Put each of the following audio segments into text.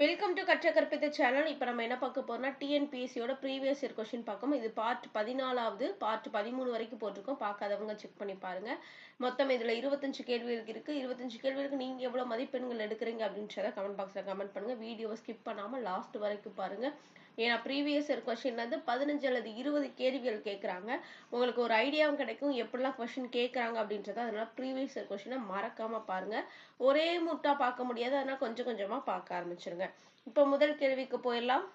Welcome to கற்ற கற்பித்த channel இப்போ நம்ம என்ன பார்க்க போறோம்னா டிஎன்பிஎஸ்சியோட ப்ரீவியஸ் இயர் கொஸ்டின் பார்க்கணும். இது பார்ட் பதினாலாவது பார்ட் பதிமூணு வரைக்கும் போட்டிருக்கோம். பார்க்காதவங்க செக் பண்ணி பாருங்க. மொத்தம் இதில் இருபத்தஞ்சு கேள்விகளுக்கு இருக்கு. இருபத்தஞ்சு கேள்விகளுக்கு நீங்க எவ்வளவு மதிப்பெண்கள் எடுக்கிறீங்க அப்படின்றத கமெண்ட் பாக்ஸில் கமெண்ட் பண்ணுங்க. வீடியோவை ஸ்கிப் பண்ணாம லாஸ்ட் வரைக்கும் பாருங்க. ஏன்னா ப்ரீவியஸ் இயர் கொஷின் வந்து பதினஞ்சு அல்லது இருபது கேள்விகள் கேட்குறாங்க உங்களுக்கு ஒரு ஐடியாவும் கிடைக்கும். எப்படிலாம் கொஸ்டின் கேட்குறாங்க அப்படின்றத அதனால ப்ரீவியஸ் இயர் கொஷினை மறக்காம பாருங்க. ஒரே முட்டா பார்க்க முடியாது. அதனால கொஞ்சம் கொஞ்சமா பார்க்க ஆரம்பிச்சிருங்க. இப்போ முதல் கேள்விக்கு போயிடலாம்.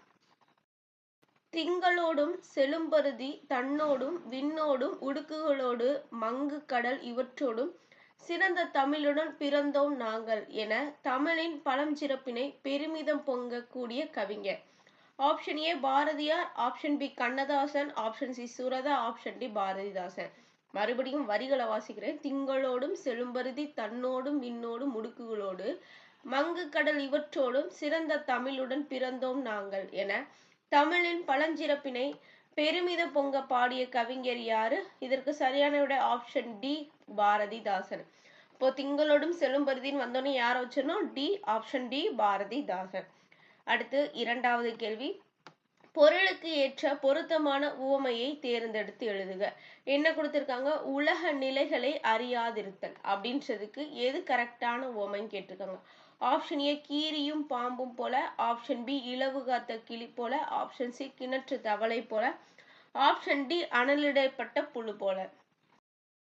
திங்களோடும் செழும்பருதி தன்னோடும் விண்ணோடும் உடுக்குகளோடு மங்கு கடல் இவற்றோடும் சிறந்த தமிழுடன் பிறந்தோம் நாங்கள் என தமிழின் பழஞ்சிறப்பினை பெருமிதம் பொங்கக்கூடிய கவிஞர் option A Bharathiyar. Option B Kannadasan. Option C Suratha. Option D Bharathidasan. மறுபடியும் வரிகளை வாசிக்கிறேன். திங்களோடும் செழும்பருதி தன்னோடும் விண்ணோடும் முடுக்குகளோடு. மங்கு கடல் இவற்றோடும் சிறந்த தமிழுடன் பிறந்தோம் நாங்கள் என. தமிழின் பழஞ்சிறப்பினை பெருமித பொங்க பாடிய கவிஞர் யாரு? இதற்கு சரியான விட ஆப்ஷன் டி பாரதிதாசன். இப்போ திங்களோடும் செழும்பருதின்னு வந்தோடனே யாரை வச்சிடணும் டி ஆப்ஷன் டி பாரதிதாசன். அடுத்து இரண்டாவது கேள்வி. பொருளுக்கு ஏற்ற பொருத்தமான உவமையை தேர்ந்தெடுத்து எழுதுக. என்ன கொடுத்துருக்காங்க? உலக நிலைகளை அறியாதிருத்தல் அப்படின்றதுக்கு எது கரெக்டான உவமைன்னு கேட்டிருக்காங்க. ஆப்ஷன் ஏ கீரியும் பாம்பும் போல. ஆப்ஷன் பி இலவு காத்த கிளி போல. ஆப்ஷன் சி கிணற்று தவளை போல. ஆப்ஷன் டி அனலிடப்பட்ட புழு போல.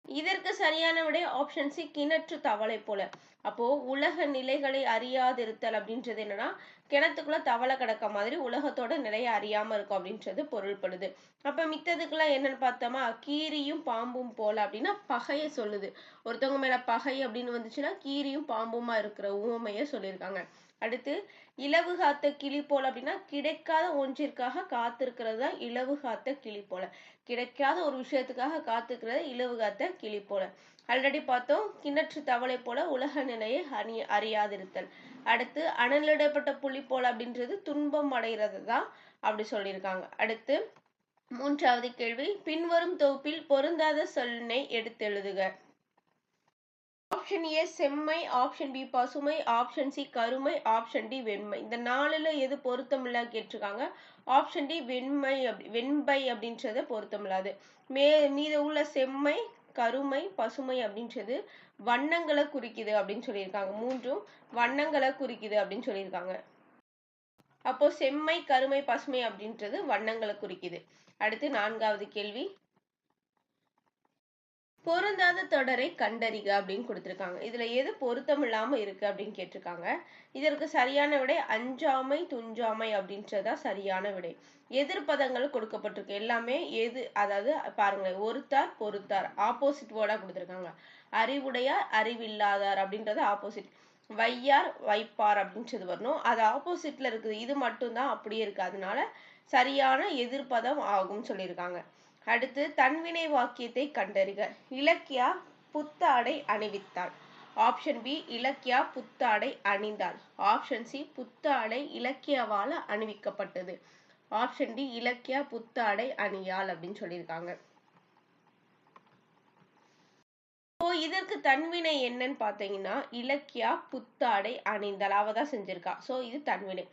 இதற்கு சரியான விடை ஆப்ஷன் சி கிணற்று தவளை போல. அப்போ உலக நிலைகளை அறியாதிருத்தல் அப்படின்றது என்னன்னா கிணத்துக்குள்ள தவளை கிடக்க மாதிரி உலகத்தோட நிலையை அறியாம இருக்கும் அப்படின்றது பொருள்படுது. அப்ப மித்ததுக்கெல்லாம் என்னன்னு பார்த்தோமா கீரியும் பாம்பும் போல அப்படின்னா பகைய சொல்லுது. ஒருத்தவங்க மேல பகை அப்படின்னு வந்துச்சுன்னா கீரியும் பாம்புமா இருக்கிற ஊமைய சொல்லியிருக்காங்க. அடுத்து இலவு காத்த கிளி போல அப்படின்னா கிடைக்காத ஒன்றிற்காக காத்திருக்கிறது தான் இலவு காத்த கிளி போல. கிடைக்காத ஒரு விஷயத்துக்காக காத்துக்கிறது இலவுகாத்த கிளி போல. ஆல்ரெடி பார்த்தோம் கிணற்று தவளை போல உலக நிலையை அணி அறியாதிருத்தல். அடுத்து அனலிடப்பட்ட புலி போல அப்படின்றது துன்பம் அடைகிறது தான் அப்படி சொல்லியிருக்காங்க. அடுத்து மூன்றாவது கேள்வி பின்வரும் தொகுப்பில் பொருந்தாத சொல்லினை எடுத்து எழுதுக. ஆப்ஷன் ஏ செம்மை ஆப்ஷன் பி பசுமை ஆப்ஷன் சி கருமை ஆப்ஷன் டி வெண்மை. இந்த நாலுல எது பொருத்தமில்ல கேட்டிருக்காங்க. ஆப்ஷன் டி வெண்மை அப்படி வெண்பை அப்படின்றது பொருத்தமில்லாது மே மீத உள்ள செம்மை கருமை பசுமை அப்படின்றது வண்ணங்களை குறிக்குது அப்படின்னு சொல்லியிருக்காங்க. மூன்றும் வண்ணங்களை குறிக்குது அப்படின்னு சொல்லியிருக்காங்க. அப்போ செம்மை கருமை பசுமை அப்படின்றது வண்ணங்களை குறிக்குது. அடுத்து நான்காவது கேள்வி. பொருந்தாத தொடரை கண்டறிக அப்படின்னு கொடுத்துருக்காங்க. இதுல எது பொருத்தம் இல்லாம இருக்கு அப்படின்னு கேட்டிருக்காங்க. இதற்கு சரியான விடை அஞ்சாமை துஞ்சாமை அப்படின்றதா சரியான விடை. எதிர்பதங்கள் கொடுக்கப்பட்டிருக்கு. எல்லாமே எது அதாவது பாருங்களேன் ஒருத்தார் பொறுத்தார். ஆப்போசிட் வேர்டா கொடுத்துருக்காங்க. அறிவுடையார் அறிவில்லாதார் அப்படின்றது ஆப்போசிட். வையார் வைப்பார் அப்படின்றது வரணும். அது ஆப்போசிட்ல இருக்குது. இது மட்டும்தான் அப்படியே இருக்கு. அதனால சரியான எதிர்ப்பதம் ஆகும்னு சொல்லியிருக்காங்க. அடுத்து தன்வினை வாக்கியத்தை கண்டறிக. இலக்கியா புத்தாடை அணிவித்தாள். ஆப்ஷன் பி இலக்கியா புத்தாடை அணிந்தாள். ஆப்ஷன் சி புத்தாடை இலக்கியாவால் அணிவிக்கப்பட்டது. ஆப்ஷன் டி இலக்கியா புத்தாடை அணியாள் அப்படின்னு சொல்லியிருக்காங்க. இப்போ இதற்கு தன்வினை என்னன்னு பார்த்தீங்கன்னா இலக்கியா புத்தாடை அணிந்தாள். அவ தான் செஞ்சிருக்கா. ஸோ இது தன்வினை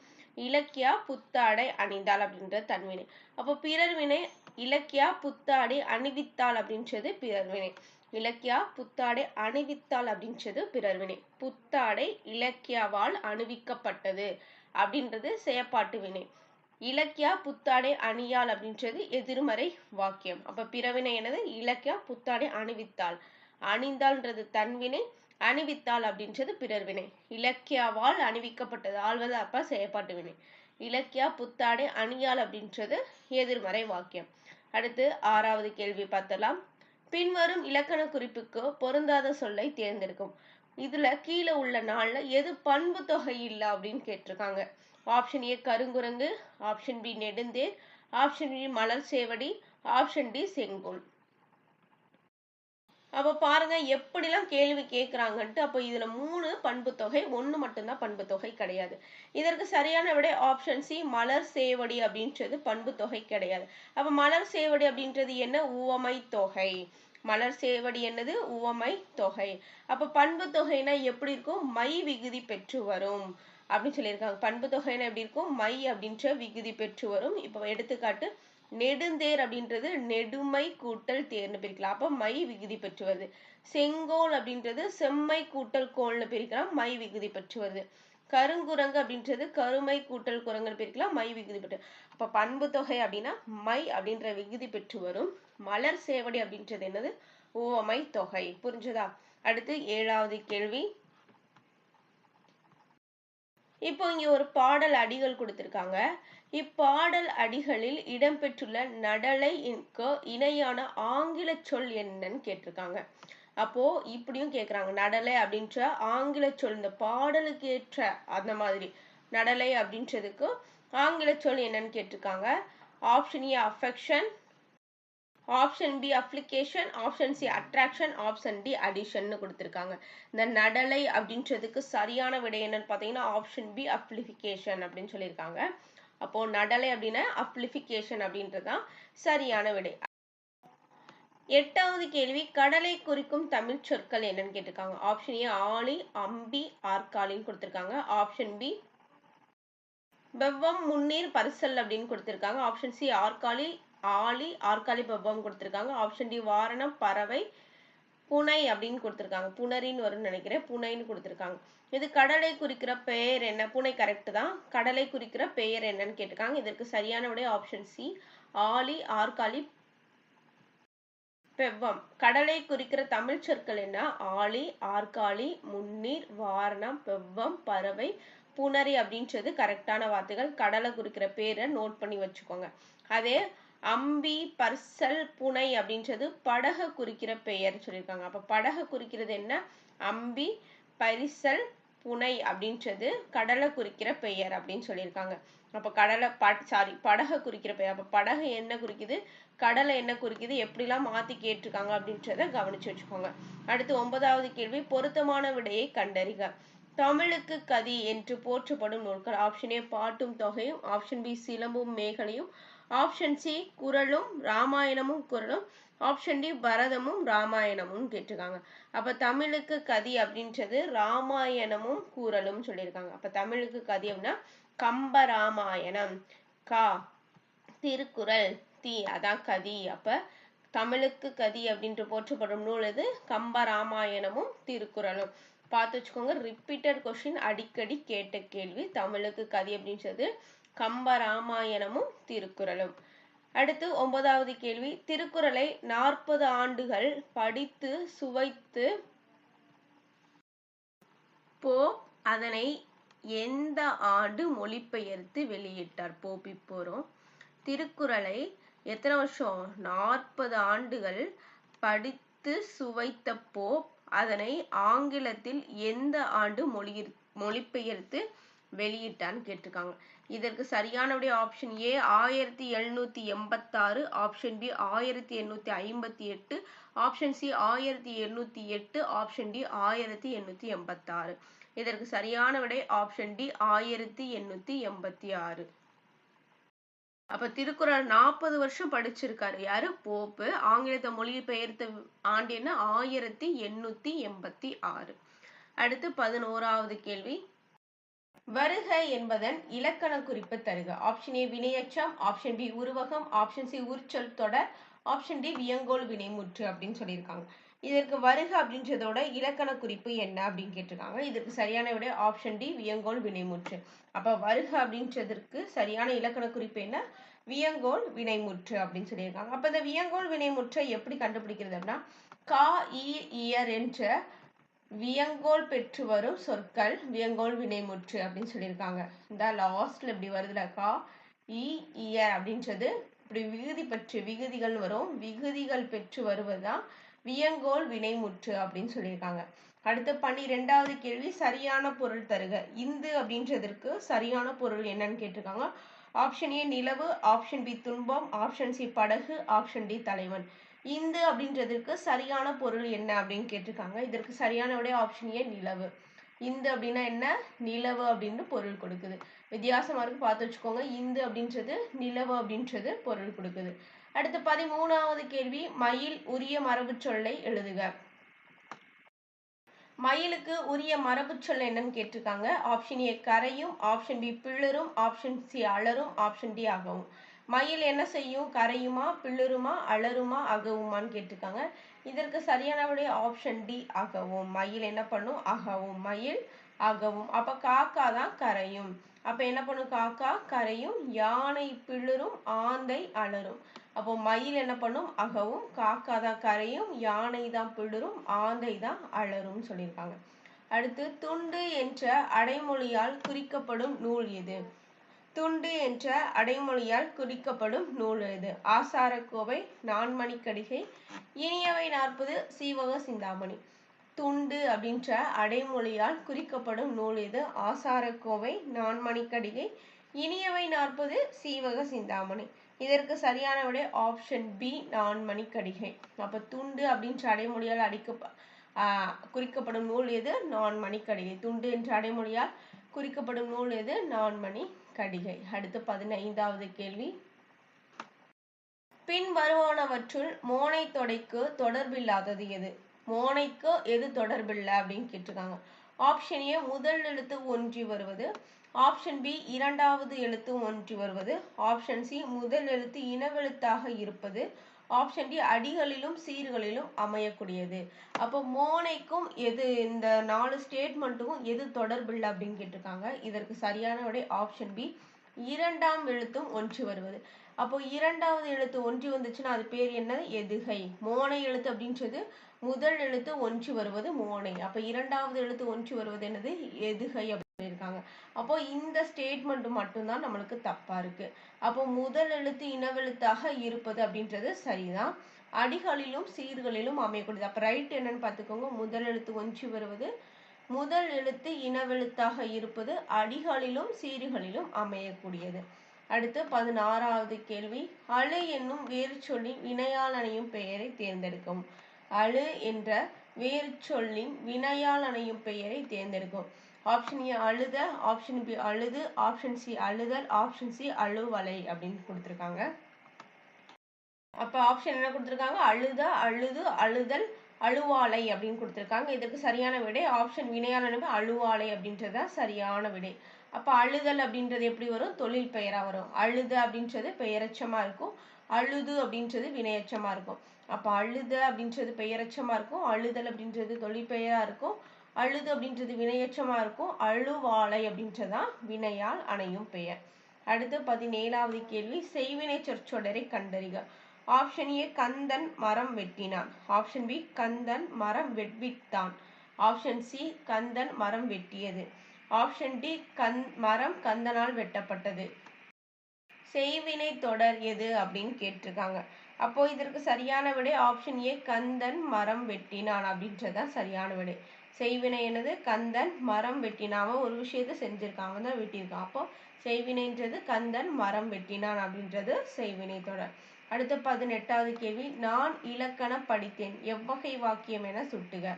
இலக்கியா புத்தாடை அணிந்தாள் அப்படின்ற தன்வினை அப்போ பிறர்வினை இலக்கியா புத்தாடை அணிவித்தாள் அப்படின்றது பிறர்வினை. இலக்கியா புத்தாடை அணிவித்தாள் அப்படின்றது பிறர்வினை. புத்தாடை இலக்கியாவால் அணிவிக்கப்பட்டது அப்படின்றது செயப்பாட்டு வினை. இலக்கியா புத்தாடை அணியாள் அப்படின்றது எதிர்மறை வாக்கியம். அப்ப பிறவினை என்னது? இலக்கியா புத்தாடை அணிவித்தாள். அணிந்தாள்ன்றது தன்வினை அணிவித்தாள் அப்படின்றது பிறர்வினை. இலக்கியாவால் அணிவிக்கப்பட்டது ஆழ்வது அப்ப செயற்பாட்டு வினை. இலக்கியா புத்தாடை அணியாள் அப்படின்றது எதிர்மறை வாக்கியம். அடுத்து ஆறாவது கேள்வி பார்த்தலாம் பின்வரும் இலக்கண குறிப்புக்கு பொருந்தாத சொல்லை தேர்ந்தெடுக்கும். இதுல கீழே உள்ள நாள்ல எது பண்பு தொகை இல்லை அப்படின்னு கேட்டிருக்காங்க. ஆப்ஷன் ஏ கருங்குரங்கு. ஆப்ஷன் பி நெடுந்தேர். ஆப்ஷன் பி மலர் சேவடி. ஆப்ஷன் டி செங்கோல். அப்போ பாருங்க எப்படிலாம் கேள்வி கேட்குறாங்கன்ட்டு அப்போ இதுல மூணு பண்பு தொகை ஒன்று மட்டும்தான் பண்பு தொகை கிடையாது. இதற்கு சரியான விட ஆப்ஷன் சி மலர் சேவடி அப்படின்றது பண்பு தொகை கிடையாது. அப்போ மலர் சேவடி அப்படின்றது என்ன? உவமை தொகை மலர் சேவடி என்னது? உவமை தொகை அப்ப பண்பு தொகைனா எப்படி இருக்கும்? மை விகுதி பெற்று வரும் அப்படின்னு சொல்லியிருக்காங்க. பண்பு தொகைனா எப்படி இருக்கும்? மை அப்படின்ற விகுதி பெற்று வரும். இப்போ எடுத்துக்காட்டு நெடுந்தேர் அப்படின்றது நெடுமை கூட்டல் தேர்னு பிரிக்கலாம். அப்போ மை விகுதி பெற்று வருது. செங்கோல் அப்படின்றது செம்மை கூட்டல் கோல்னு பிரிக்கலாம். மை விகுதி பெற்று வருது. கருங்குரங்கு அப்படின்றது கருமை கூட்டல் குரங்குன்னு பிரிக்கலாம். மை விகுதி பெற்று அப்ப பண்பு தொகை அப்படின்னா மை அப்படின்ற விகுதி பெற்று வரும். மலர் சேவடி அப்படின்றது என்னது? ஓமை தொகை. புரிஞ்சதா? அடுத்து ஏழாவது கேள்வி. இப்போ இங்க ஒரு பாடல் அடிகள் கொடுத்திருக்காங்க. இப்பாடல் அடிகளில் இடம்பெற்றுள்ள நடலைக்கு இணையான ஆங்கில சொல் என்னன்னு கேட்டிருக்காங்க. அப்போ இப்படியும் கேக்குறாங்க நடலை அப்படின்ற ஆங்கில சொல் இந்த பாடலுக்கு ஏற்ற அந்த மாதிரி நடலை அப்படின்றதுக்கு ஆங்கில சொல் என்னன்னு கேட்டிருக்காங்க. Option A affection option B application option C attraction option D அடிஷன்னு கொடுத்துருக்காங்க. இந்த நடலை அப்படின்றதுக்கு சரியான விடை என்னன்னு பார்த்தீங்கன்னா ஆப்ஷன் பி அப்ளிகேஷன் அப்படின்னு சொல்லியிருக்காங்க. அப்போ நடலை அப்படின்னா அப்ளிஃபிகேஷன் அப்படின்றது தான் சரியான விடை. எட்டாவது கேள்வி கடலை குறிக்கும் தமிழ் சொற்கள் என்னன்னு கேட்டிருக்காங்க. ஆப்ஷன் ஏ ஆளி அம்பி ஆற்காலின்னு கொடுத்துருக்காங்க. ஆப்ஷன் பி பெவ்வம் முன்னீர் பரிசல் அப்படின்னு கொடுத்துருக்காங்க. ஆப்ஷன் சி ஆற்காலி ஆளி ஆற்காலி பெவ்வம் கொடுத்துருக்காங்க. ஆப்ஷன் டி வாரணம் பறவை புனை அப்படின்னு கொடுத்துருக்காங்க. புனரின்னு வரும்னு நினைக்கிறேன். புனைன்னு கொடுத்திருக்காங்க. இது கடலை குறிக்கிற பெயர் என்ன? புனை கரெக்ட் தான். கடலை குறிக்கிற பெயர் என்னன்னு கேட்டிருக்காங்க. இதற்கு சரியான உடைய ஆப்ஷன் சி ஆலி ஆற்காலி பெவ்வம். கடலை குறிக்கிற தமிழ் சொற்கள் என்ன? ஆழி ஆற்காலி முன்னீர் வாரணம் பெவ்வம் பறவை புனரி அப்படின்றது கரெக்டான வார்த்தைகள். கடலை குறிக்கிற பேரை நோட் பண்ணி வச்சுக்கோங்க. அதே அம்பி பர்சல் புனை அப்படின்றது படக குறிக்கிற பெயர் சொல்லியிருக்காங்க. அப்ப படக குறிக்கிறது என்ன? அம்பி பரிசல் புனை அப்படின்றது கடலை குறிக்கிற பெயர் அப்படின்னு சொல்லியிருக்காங்க. அப்ப கடலை பட் சாரி படக குறிக்கிற பெயர். அப்ப படகு என்ன குறிக்குது? கடலை என்ன குறிக்குது? எப்படிலாம் மாத்தி கேட்டிருக்காங்க அப்படின்றத கவனிச்சு வச்சுக்கோங்க. அடுத்து ஒன்பதாவது கேள்வி பொருத்தமான விடையை கண்டறிக. தமிழுக்கு கதி என்று போற்றப்படும் நூல்கள். ஆப்ஷன் ஏ பாட்டும் தொகையும். ஆப்ஷன் பி சிலம்பும் மேகலையும். ஆப்ஷன் சி குரலும் ராமாயணமும் குரலும் ஆப்ஷன் டி பரதமும் ராமாயணமும் கேட்டிருக்காங்க. அப்ப தமிழுக்கு கதி அப்படின்றது ராமாயணமும் கூறலும் சொல்லியிருக்காங்க. அப்ப தமிழுக்கு கதி அப்படின்னா கம்ப ராமாயணம் கா திருக்குறள் தி அதான் கதி. அப்ப தமிழுக்கு கதி அப்படின்ற போற்றப்படும் நூல் இது கம்ப ராமாயணமும் திருக்குறளும். பார்த்து வச்சுக்கோங்க ரிப்பீட்டட் கொஸ்டின் அடிக்கடி கேட்ட கேள்வி தமிழுக்கு கதி அப்படின்றது கம்பராமாயணமும் திருக்குறளும். அடுத்து ஒன்பதாவது கேள்வி. திருக்குறளை நாற்பது ஆண்டுகள் படித்து சுவைத்து போப் அதனை எந்த ஆண்டு மொழிபெயர்த்து வெளியிட்டார்? போப் போறோம். திருக்குறளை எத்தனை வருஷம்? நாற்பது ஆண்டுகள் படித்து சுவைத்த போப் அதனை ஆங்கிலத்தில் எந்த ஆண்டு மொழி மொழிபெயர்த்து வெளியிட்டான்னு கேட்டிருக்காங்க. இதற்கு சரியானவுடைய ஆப்ஷன் ஏ ஆயிரத்தி எழுநூத்தி எண்பத்தாறு. ஆப்ஷன் பி ஆயிரத்தி எண்ணூத்தி ஐம்பத்தி எட்டு. ஆப்ஷன் சி ஆயிரத்தி எண்ணூத்தி எட்டு. ஆப்ஷன் டி ஆயிரத்தி எண்ணூத்தி எண்பத்தாறு. இதற்கு சரியான விடை ஆப்ஷன் டி ஆயிரத்தி எண்ணூத்தி எண்பத்தி ஆறு. அப்ப திருக்குறள் நாற்பது வருஷம் படிச்சிருக்காரு. யாரு? போப்பு. ஆங்கிலத்தை மொழிபெயர்த்த ஆண்டு என்ன? ஆயிரத்தி எண்ணூத்தி எண்பத்தி ஆறு. அடுத்து பதினோராவது கேள்வி. வருக என்பதன் இலக்கண குறிப்பு தருக. ஆப்ஷன் ஏ வினையச்சம். ஆப்ஷன் பி உருவகம். ஆப்ஷன் சி உரிச்சொல் தொடர். ஆப்ஷன் டி வியங்கோல் வினைமுற்று அப்படின்னு சொல்லியிருக்காங்க. இதற்கு வருக அப்படின்றதோட இலக்கண குறிப்பு என்ன அப்படின்னு கேட்டிருக்காங்க. இதற்கு சரியான விட ஆப்ஷன் டி வியங்கோல் வினைமுற்று. அப்ப வருக அப்படின்றதற்கு சரியான இலக்கண குறிப்பு என்ன? வியங்கோல் வினைமுற்று அப்படின்னு சொல்லியிருக்காங்க. அப்ப இந்த வியங்கோல் வினைமுற்றை எப்படி கண்டுபிடிக்கிறது அப்படின்னா கா இயர் என்ற வியங்கோல் பெற்று வரும் சொற்கள் வியங்கோல் வினைமுற்று அப்படின்னு சொல்லியிருக்காங்க. இந்த லாஸ்ட்ல இப்படி வருதுல கா இ இயர் அப்படின்றது இப்படி விகுதி பெற்று விகுதிகள் வரும். விகுதிகள் பெற்று வருவதுதான் வியங்கோல் வினைமுற்று அப்படின்னு சொல்லியிருக்காங்க. அடுத்து பன்னிரெண்டாவது கேள்வி சரியான பொருள் தருக. இந்து அப்படின்றதற்கு சரியான பொருள் என்னன்னு கேட்டிருக்காங்க. ஆப்ஷன் ஏ நிலவு. ஆப்ஷன் பி துன்பம். ஆப்ஷன் சி படகு. ஆப்ஷன் டி தலைவன். இந்து அப்படின்றதுக்கு சரியான பொருள் என்ன அப்படின்னு கேட்டிருக்காங்க. இதற்கு சரியான உடைய ஆப்ஷன் ஏ நிலவு. இந்து அப்படின்னா என்ன? நிலவு அப்படின்னு பொருள் கொடுக்குது. வித்தியாசமாக இருக்கு பார்த்து வச்சுக்கோங்க. இந்து அப்படின்றது நிலவு அப்படின்றது பொருள் கொடுக்குது. அடுத்து பதிமூணாவது கேள்வி. மயில் உரிய மரபு சொல்லை எழுதுக. மயிலுக்கு உரிய மரபுச்சொல் என்னன்னு கேட்டிருக்காங்க. ஆப்ஷன் ஏ கரையும். ஆப்ஷன் பி பிள்ளரும் ஆப்ஷன் சி அலரும். ஆப்ஷன் டி ஆகவும் மயில் என்ன செய்யும்? கரையுமா? பிள்ளருமா அலருமா? அகவுமான்னு கேட்டிருக்காங்க. இதற்கு சரியான ஆப்ஷன் டி அகவும். மயில் என்ன பண்ணும்? அகவும். மயில் அகவும். அப்ப காக்கா தான் கரையும். அப்ப என்ன பண்ணும்? காக்கா கரையும். யானை பிள்ளரும் ஆந்தை அலரும். அப்போ மயில் என்ன பண்ணும்? அகவும் காக்கா தான் கரையும் யானை தான் பிடரும் ஆந்தை தான் அலரும் சொல்லியிருக்காங்க. அடுத்து துண்டு என்ற அடைமொழியால் குறிக்கப்படும் நூல் எது? துண்டு என்ற அடைமொழியால் குறிக்கப்படும் நூல் எது? ஆசாரக்கோவை நான்மணிக்கடிகை இனியவை நாற்பது சீவக சிந்தாமணி. துண்டு அப்படின்ற அடைமொழியால் குறிக்கப்படும் நூல் இது ஆசாரக்கோவை நான்மணிக்கடிகை இனியவை நாற்பது சீவக சிந்தாமணி. இதற்கு சரியான விடை ஆப்ஷன் பி நான் நான்மணிக்கடிகை அப்ப துண்டு அப்படின்ற அடைமொழியால் அடிக்க குறிக்கப்படும் நூல் எது? நான் நான்மணிக்கடிகை துண்டு என்ற அடைமொழியால் குறிக்கப்படும் நூல் எது? நான்மணி கடிகை அடுத்து பதினைந்தாவது கேள்வி. பின் வருவானவற்றுள் மோனை தொடைக்கு தொடர்பில்லாதது எது? மோனைக்கு எது தொடர்பில்லை அப்படின்னு கேட்டிருக்காங்க. ஆப்ஷன் ஏ முதல் எழுத்து ஒன்றி வருவது ஆப்ஷன் பி இரண்டாவது எழுத்து ஒன்றி வருவது. ஆப்ஷன் சி முதல் எழுத்து இனவெழுத்தாக இருப்பது. ஆப்ஷன் டி அடிகளிலும் சீர்களிலும் அமையக்கூடியது. அப்போ மோனைக்கும் எது இந்த நாலு ஸ்டேட்மெண்ட்டுக்கும் எது தொடர்பில்லை அப்படின்னு கேட்டிருக்காங்க. இதற்கு சரியான விடை ஆப்ஷன் பி இரண்டாம் எழுத்தும் ஒன்று வருவது. அப்போ இரண்டாவது எழுத்து ஒன்றி வந்துச்சுன்னா அது பேர் என்னது? எதுகை. மோனை எழுத்து அப்படின்றது முதல் எழுத்து ஒன்று வருவது மோனை. அப்போ இரண்டாவது எழுத்து ஒன்று வருவது என்னது? எதுகை அப்படின்னு அப்போ இந்த ஸ்டேட்மெண்ட் மட்டும்தான் நம்மளுக்கு தப்பா இருக்கு. அப்போ முதல் எழுத்து இனவெழுத்தாக இருப்பது அப்படின்றது சரிதான். அடிகளிலும் சீர்களிலும் அமையக்கூடியது. அப்ப ரைட் என்னன்னு பார்த்துக்கோங்க. முதல் எழுத்து ஒன்று வருவது முதல் எழுத்து இனவெழுத்தாக இருப்பது அடிகளிலும் சீர்களிலும் அமையக்கூடியது. அடுத்து பதினாறாவது கேள்வி. அழு என்னும் வேறு சொல்லின் வினையால் அணையும் பெயரை தேர்ந்தெடுக்கும். அழு என்ற வேறு சொல்லின் வினையாளனையும் பெயரை தேர்ந்தெடுக்கும். ஆப்ஷன் ஏ அழுத ஆப்ஷன் பி அழுது ஆப்ஷன் சி அழுதல் ஆப்ஷன் சி அழுவலை அப்படின்னு கொடுத்துருக்காங்க. அப்போ ஆப்ஷன் என்ன கொடுத்துருக்காங்க? அழுத அழுது அழுதல் அழுவாலை அப்படின்னு கொடுத்துருக்காங்க. இதற்கு சரியான விடை ஆப்ஷன் வினையாளனுக்கு அழுவாலை அப்படின்றது தான் சரியான விடை. அப்போ அழுதல் அப்படின்றது எப்படி வரும்? தொழில் பெயராக வரும். அழுத அப்படின்றது பெயரச்சமாக இருக்கும். அழுது அப்படின்றது வினையச்சமாக இருக்கும். அப்போ அழுத அப்படின்றது பெயரச்சமாக இருக்கும். அழுதல் அப்படின்றது தொழில் பெயராக இருக்கும். அழுது அப்படின்றது வினையச்சமா இருக்கும். அழுவாலை அப்படின்றதான் வினையால் அணையும் பெயர். அடுத்து பதினேழாவது கேள்வி செய்வினை சொற்றொடரை கண்டறிக. ஆப்ஷன் ஏ கந்தன் மரம் வெட்டினான். ஆப்ஷன் பி கந்தன் மரம் வெட்வித்தான். ஆப்ஷன் சி கந்தன் மரம் வெட்டியது. ஆப்ஷன் டி கந் மரம் கந்தனால் வெட்டப்பட்டது. செய்வினை தொடர் எது அப்படின்னு கேட்டிருக்காங்க. அப்போ இதற்கு சரியான விடை ஆப்ஷன் ஏ கந்தன் மரம் வெட்டினான் அப்படின்றதான் சரியான விடை. செய்வினை என்னது? கந்தன் மரம் வெட்டினான் ஒரு விஷயத்த செஞ்சிருக்காங்க தான் வெட்டியிருக்கான். அப்போ செய்வினைன்றது கந்தன் மரம் வெட்டினான் அப்படின்றது செய்வினை தொடர். அடுத்த பதினெட்டாவது கேள்வி. நான் இலக்கணம் படித்தேன். எவ்வகை வாக்கியம் என சுட்டுக.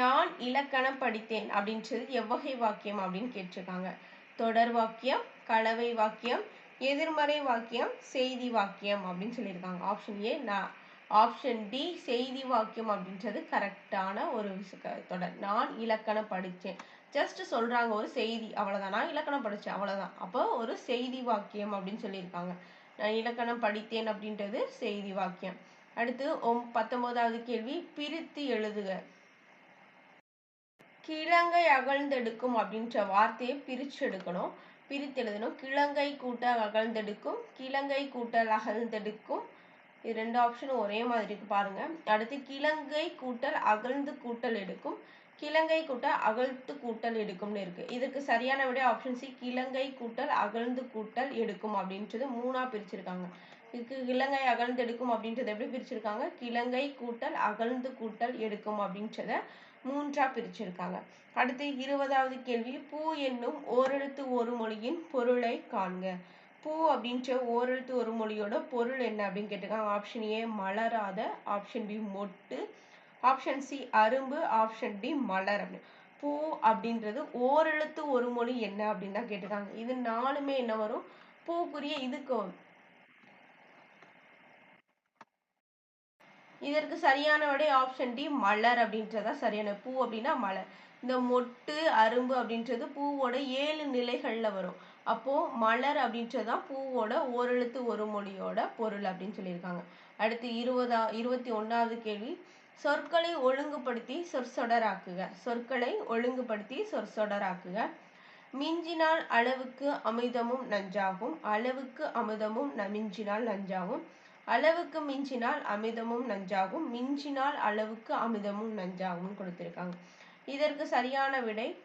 நான் இலக்கணம் படித்தேன் அப்படின்றது எவ்வகை வாக்கியம் அப்படின்னு கேட்டிருக்காங்க. தொடர் வாக்கியம் கலவை வாக்கியம் எதிர்மறை வாக்கியம் செய்தி வாக்கியம் அப்படின்னு சொல்லியிருக்காங்க. ஆப்ஷன் ஏ நான் ஆப்ஷன் டி செய்தி வாக்கியம் அப்படின்றது கரெக்டான ஒரு தொடர். நான் இலக்கணம் படித்தேன். ஜஸ்ட் சொல்றாங்க ஒரு செய்தி அவ்வளவுதான். நான் இலக்கணம் படித்தேன் அவ்வளவுதான். அப்போ ஒரு செய்தி வாக்கியம் அப்படின்னு சொல்லியிருக்காங்க. நான் இலக்கணம் படித்தேன் அப்படின்றது செய்தி வாக்கியம். அடுத்து ஒம் பத்தொன்பதாவது கேள்வி பிரித்து எழுதுக. கிழங்கை அகழ்ந்தெடுக்கும் அப்படின்ற வார்த்தையை பிரிச்சு எடுக்கணும் பிரித்து எழுதணும் கிழங்கை கூட்டல் அகழ்ந்தெடுக்கும் கிழங்கை கூட்டல் அகழ்ந்தெடுக்கும் இது ரெண்டு ஆப்ஷனும் ஒரே மாதிரி இருக்கு பாருங்க. அடுத்து கிழங்கை கூட்டல் அகழ்ந்து கூட்டல் எடுக்கும். கிழங்கை கூட்டல் அகழ்த்து கூட்டல் எடுக்கும்னு இருக்கு. இதுக்கு சரியான விட ஆப்ஷன் சி கிழங்கை கூட்டல் அகழ்ந்து கூட்டல் எடுக்கும் அப்படின்றது மூணா பிரிச்சிருக்காங்க. இதுக்கு கிழங்கை அகழ்ந்து எடுக்கும் அப்படின்றத எப்படி பிரிச்சிருக்காங்க? கிழங்கை கூட்டல் அகழ்ந்து கூட்டல் எடுக்கும் அப்படின்றத மூன்றா பிரிச்சிருக்காங்க. அடுத்து இருபதாவது கேள்வி பூ என்னும் ஓரெழுத்து ஒரு மொழியின் பொருளை காண்க. பூ அப்படின்ற ஓரெழுத்து ஒரு மொழியோட பொருள் என்ன அப்படின்னு கேட்டிருக்காங்க. ஆப்ஷன் ஏ மலராத. ஆப்ஷன் பி மொட்டு. ஆப்ஷன் சி அரும்பு. ஆப்ஷன் டி மலர் அப்படின்னு. பூ அப்படின்றது ஓரெழுத்து ஒரு மொழி என்ன அப்படின்னு தான் கேட்டிருக்காங்க. இது நாலுமே என்ன வரும்? பூக்குரிய இதுக்கு இதற்கு சரியான விடை ஆப்ஷன் டி மலர் அப்படின்றதா சரியான பூ அப்படின்னா மலர். இந்த மொட்டு அரும்பு அப்படின்றது பூவோட ஏழு நிலைகள்ல வரும். அப்போ மலர் அப்படின்றதுதான் பூவோட ஓரெழுத்து ஒரு மொழியோட பொருள் அப்படின்னு சொல்லியிருக்காங்க. அடுத்து இருபதா இருபத்தி ஒண்ணாவது கேள்வி. சொற்களை ஒழுங்குபடுத்தி சொற்சொடராக்குக சொற்களை ஒழுங்குபடுத்தி சொற்சொடராக்குக மிஞ்சினால் அளவுக்கு அமிர்தமும் நஞ்சாகும். அளவுக்கு அமிர்தமும் ந- மிஞ்சினால் நஞ்சாகும். அளவுக்கு மிஞ்சினால் அமிர்தமும் நஞ்சாகும். மிஞ்சினால் அளவுக்கு அமிர்தமும் நஞ்சாகும் கொடுத்திருக்காங்க. இதற்கு சரியான விடை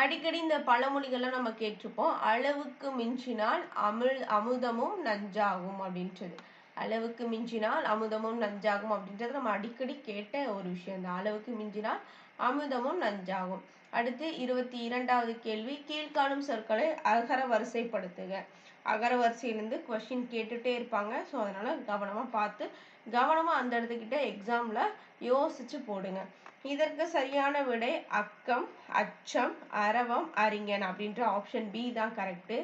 அடிக்கடி இந்த பழமொழிகள்லாம் நம்ம கேட்டிருப்போம். அளவுக்கு மிஞ்சினால் அமிழ் அமுதமும் நஞ்சாகும் அப்படின்றது அளவுக்கு மிஞ்சினால் அமுதமும் நஞ்சாகும் அப்படின்றது நம்ம அடிக்கடி கேட்ட ஒரு விஷயம். தான் அளவுக்கு மிஞ்சினால் அமுதமும் நஞ்சாகும். அடுத்து இருபத்தி இரண்டாவது கேள்வி. கீழ்காணும் சொற்களை அகர வரிசைப்படுத்துக. அகர வரிசையிலிருந்து கொஸ்டின் கேட்டுட்டே இருப்பாங்க. ஸோ அதனால கவனமா பார்த்து கவனமா அந்த இடத்துக்கிட்ட எக்ஸாம்ல யோசிச்சு போடுங்க. இதற்கு சரியான விடை அக்கம் அச்சம் அரவம் அறிஞன் அப்படின்ற ஆப்ஷன் பி தான் கரெக்ட்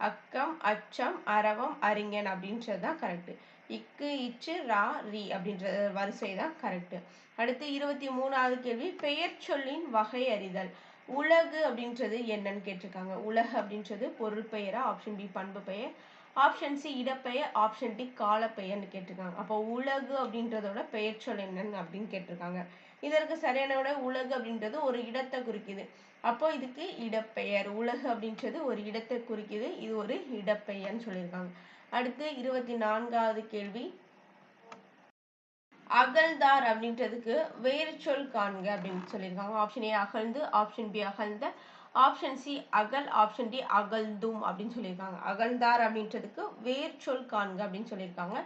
அக்கம் அச்சம் அரவம் அறிஞன் அப்படின்றது தான் கரெக்ட் இக்கு இச்சு ரா ரி அப்படின்ற வரிசை தான் கரெக்ட் அடுத்து இருபத்தி மூணாவது கேள்வி பெயர் சொல்லின் வகை அறிதல். உலகு அப்படின்றது என்னன்னு கேட்டிருக்காங்க. உலகு அப்படின்றது பொருள் பெயரா ஆப்ஷன் பி பண்பு பெயர். ஆப்ஷன் சி இடப்பெயர் ஆப்ஷன் டி காலப்பெயர்னு கேட்டிருக்காங்க. அப்போ உலகு அப்படின்றதோட பெயர் சொல் என்னன்னு அப்படின்னு கேட்டிருக்காங்க. இதற்கு சரியான விட உலகு அப்படின்றது ஒரு இடத்தை குறிக்குது. அப்போ இதுக்கு இடப்பெயர் உலகு அப்படின்றது ஒரு இடத்தை குறிக்குது. இது ஒரு இடப்பெயர்னு சொல்லியிருக்காங்க. அடுத்து இருபத்தி நான்காவது கேள்வி. அகழ்ந்தார் அப்படின்றதுக்கு வேறு சொல் காண்க அப்படின்னு சொல்லியிருக்காங்க. ஆப்ஷன் ஏ அகழ்ந்து ஆப்ஷன் பி அகழ்ந்த ஆப்ஷன் சி அகல் ஆப்ஷன் டி அகழ்ந்தும் அப்படின்னு சொல்லியிருக்காங்க. அகழ்ந்தார் அப்படின்றதுக்கு வேர் சொல் காண்க அப்படின்னு சொல்லியிருக்காங்க.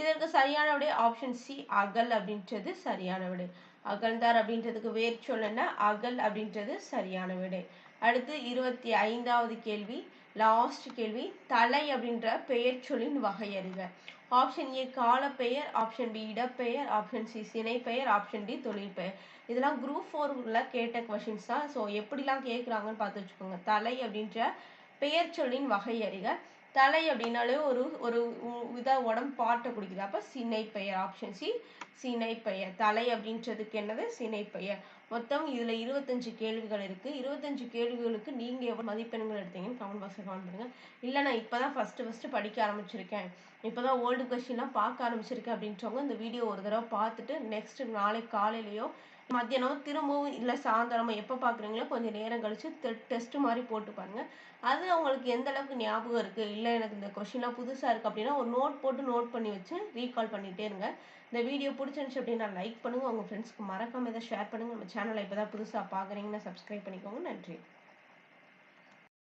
இதற்கு சரியான விடை ஆப்ஷன் சி அகல் அப்படின்றது சரியான விடை. அகழ்ந்தார் அப்படின்றதுக்கு வேர் சொல்லுன்னா அகல் அப்படின்றது சரியான விடை. அடுத்து இருபத்தி ஐந்தாவது கேள்வி லாஸ்ட் கேள்வி தலை அப்படின்ற பெயர் சொல்லின் வகையறிக ஆப்ஷன் ஏ காலப்பெயர் ஆப்ஷன் பி இடப்பெயர் ஆப்ஷன் சி சினைப்பெயர் ஆப்ஷன் டி தொழிற்பெயர். இதெல்லாம் குரூப் ஃபோர்ல கேட்ட கொஷின்ஸ் தான். ஸோ எப்படிலாம் கேட்குறாங்கன்னு பார்த்து வச்சுக்கோங்க. தலை அப்படின்ற பெயர் சொல்லின் வகையறிக தலை அப்படின்னாலே ஒரு ஒரு உ- உடம்பு பாட்டை குடிக்குது. அப்போ சினைப்பெயர் ஆப்ஷன் சி சினைப்பெயர். தலை அப்படின்றதுக்கு என்னது? சினைப்பெயர். மொத்தம் இதுல இருபத்தஞ்சு கேள்விகள் இருக்கு. இருபத்தஞ்சு கேள்விகளுக்கு நீங்க எவ்வளவு மதிப்பெண்கள் எடுத்தீங்கன்னு கமெண்ட் பாக்ஸில் கமெண்ட் பண்ணுங்கள் இல்லை நான் இப்பதான் ஃபர்ஸ்ட் ஃபர்ஸ்ட் படிக்க ஆரம்பிச்சிருக்கேன். இப்பதான் ஓல்டு கொஷின்லாம் பார்க்க ஆரம்பிச்சிருக்கேன் அப்படின்றவங்க இந்த வீடியோ ஒரு தடவை பார்த்துட்டு நெக்ஸ்ட் நாளைக்கு காலையிலையோ மத்தியானம் திரும்பவும் இல்லை சாயந்தரமா எப்போ பார்க்குறீங்களோ கொஞ்சம் நேரம் கழிச்சு டெஸ்ட் மாதிரி போட்டு பாருங்க. அது அவங்களுக்கு எந்த அளவுக்கு ஞாபகம் இருக்கு? இல்லை எனக்கு இந்த கொஷின்லாம் புதுசாக இருக்கு அப்படின்னா ஒரு நோட் போட்டு நோட் பண்ணி வச்சு ரீகால் பண்ணிகிட்டே இருங்க. இந்த வீடியோ பிடிச்சிருந்துச்சு அப்படின்னா லைக் பண்ணுங்கள் உங்கள் ஃப்ரெண்ட்ஸ்க்கு மறக்காம இதை ஷேர் பண்ணுங்க. நம்ம சேனலை இப்போ தான் புதுசாக பார்க்குறீங்கன்னா சப்ஸ்கிரைப் பண்ணிக்கோங்க. நன்றி.